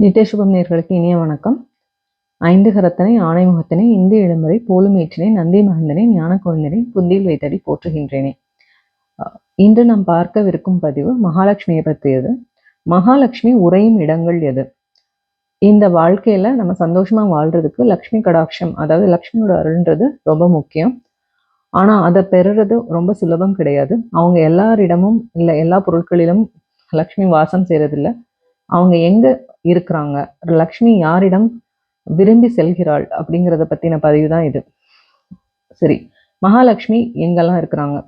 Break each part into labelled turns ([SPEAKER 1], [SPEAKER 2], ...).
[SPEAKER 1] நித்தியசுபம் நேர்களுக்கு இனிய வணக்கம். ஐந்து கரத்தனை ஆணைமுகத்தினை இந்திய இளமுறை போலுமேற்றினை நந்தி மகந்தனை ஞான குழந்தனை புந்தியில் வைத்தடி போற்றுகின்றேனே. இன்று நாம் பார்க்கவிருக்கும் பதிவு மகாலட்சுமியை பற்றியது. மகாலட்சுமி உறையும் இடங்கள் எது? இந்த வாழ்க்கையில நம்ம சந்தோஷமா வாழ்றதுக்கு லக்ஷ்மி கடாட்சம் அதாவது லக்ஷ்மியோட அருள்ன்றது ரொம்ப முக்கியம். ஆனா அதை பெறுறது ரொம்ப சுலபம் கிடையாது. அவங்க எல்லாரிடமும் இல்லை எல்லா பொருட்களிலும் லக்ஷ்மி வாசம் செய்யறதில்ல அவங்க எங்க இருக்கிறாங்க. லக்ஷ்மி யாரிடம் விரும்பி செல்கிறாள் அப்படிங்கிறத பத்தின பதிவு தான் இது. சரி மகாலட்சுமி எங்கெல்லாம் இருக்கிறாங்க?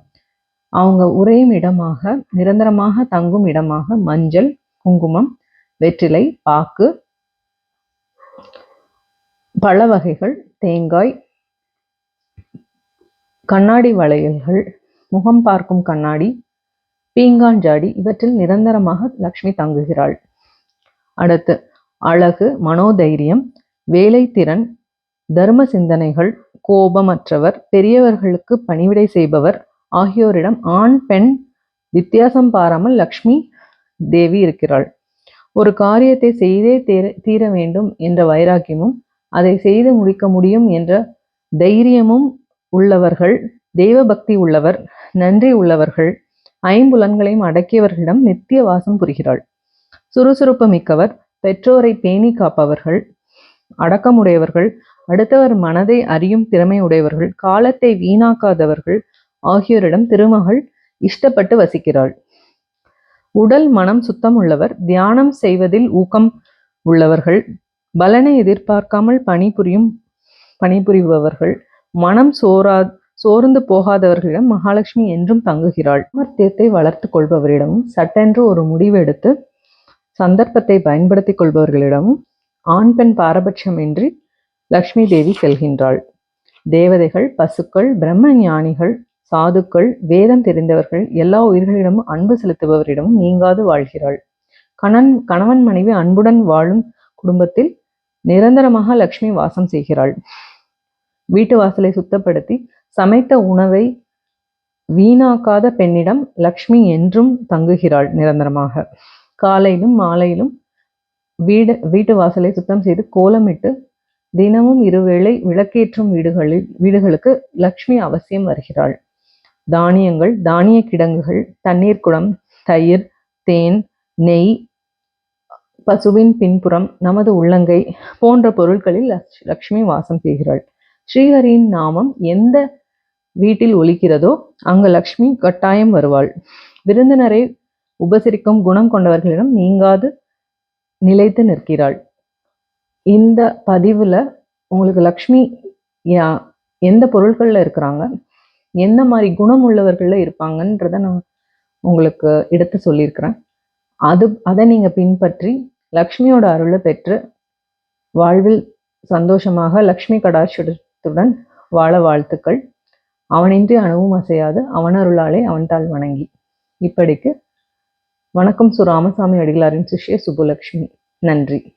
[SPEAKER 1] அவங்க உறையும் இடமாக நிரந்தரமாக தங்கும் இடமாக மஞ்சள் குங்குமம் வெற்றிலை பாக்கு பழ வகைகள் தேங்காய் கண்ணாடி வளையல்கள் முகம் பார்க்கும் கண்ணாடி பீங்கான் ஜாடி இவற்றில் நிரந்தரமாக லக்ஷ்மி தங்குகிறாள். அடுத்து அழகு மனோதைரியம் வேலைத்திறன் தர்ம சிந்தனைகள் கோபமற்றவர் பெரியவர்களுக்கு பணிவிடை செய்பவர் ஆகியோரிடம் ஆண் பெண் வித்தியாசம் பாராமல் லக்ஷ்மி தேவி இருக்கிறாள். ஒரு காரியத்தை செய்தே தீர தீர வேண்டும் என்ற வைராக்கியமும் அதை செய்து முடிக்க முடியும் என்ற தைரியமும் உள்ளவர்கள் தெய்வபக்தி உள்ளவர் நன்றி உள்ளவர்கள் ஐம்புலன்களையும் அடக்கியவர்களிடம் நித்திய வாசம் புரிகிறாள். சுறுசுறுப்பு மிக்கவர் பெற்றோரை பேணி காப்பவர்கள் அடக்கமுடையவர்கள் அடுத்தவர் மனதை அறியும் திறமை உடையவர்கள் காலத்தை வீணாக்காதவர்கள் ஆகியோரிடம் திருமகள் இஷ்டப்பட்டு வசிக்கிறாள். உடல் மனம் சுத்தம் உள்ளவர் தியானம் செய்வதில் ஊக்கம் உள்ளவர்கள் பலனை எதிர்பார்க்காமல் பணிபுரியும் பணிபுரிபவர்கள் மனம் சோரா சோர்ந்து போகாதவர்களிடம் மகாலட்சுமி என்றும் தங்குகிறாள். அமர்த்தியத்தை வளர்த்து கொள்பவரிடமும் சட்டென்று ஒரு முடிவெடுத்து சந்தர்ப்பத்தை பயன்படுத்திக் கொள்பவர்களிடமும் ஆண் பெண் பாரபட்சமின்றி லக்ஷ்மி தேவி செல்கின்றாள். தேவதைகள் பசுக்கள் பிரம்ம ஞானிகள் சாதுக்கள் வேதம் தெரிந்தவர்கள் எல்லா உயிர்களிடமும் அன்பு செலுத்துபவரிடமும் நீங்காது வாழ்கிறாள். கணன் கணவன் மனைவி அன்புடன் வாழும் குடும்பத்தில் நிரந்தரமாக லக்ஷ்மி வாசம் செய்கிறாள். வீட்டு வாசலை சுத்தப்படுத்தி சமைத்த உணவை வீணாக்காத பெண்ணிடம் லக்ஷ்மி என்றும் தங்குகிறாள் நிரந்தரமாக. காலையிலும் மாலையிலும் வீடு வீட்டு வாசலை சுத்தம் செய்து கோலமிட்டு தினமும் இருவேளை விளக்கேற்றும் வீடுகளில் வீடுகளுக்கு லக்ஷ்மி அவசியம் வருகிறாள். தானியங்கள் தானிய கிடங்குகள் தண்ணீர் குடம் தயிர் தேன் நெய் பசுவின் பின்புறம் நமது உள்ளங்கை போன்ற பொருட்களில் லக்ஷ்மி வாசம் செய்கிறாள். ஸ்ரீஹரியின் நாமம் எந்த வீட்டில் ஒலிக்கிறதோ அங்கு லக்ஷ்மி கட்டாயம் வருவாள். விருந்தினரை உபசரிக்கும் குணம் கொண்டவர்களிடம் நீங்காது நிலைத்து நிற்கிறாள். இந்த பதிவில் உங்களுக்கு லக்ஷ்மி எந்த பொருட்களில் இருக்கிறாங்க? எந்த மாதிரி குணம் உள்ளவர்களில் இருப்பாங்கன்றத நான் உங்களுக்கு எடுத்து சொல்லியிருக்கிறேன். அது அதை நீங்கள் பின்பற்றி லக்ஷ்மியோட அருளை பெற்று வாழ்வில் சந்தோஷமாக லக்ஷ்மி கடாட்சத்துடன் வாழ வாழ்த்துக்கள். அவனின்றி அணுவும் அசையாது அவன் அருளாலே அவன் தாள் வணங்கி. இப்படிக்கு வணக்கம். சு. ராமசாமி அடிகளாரின் சிஷ்ய சுப்புலக்ஷ்மி. நன்றி.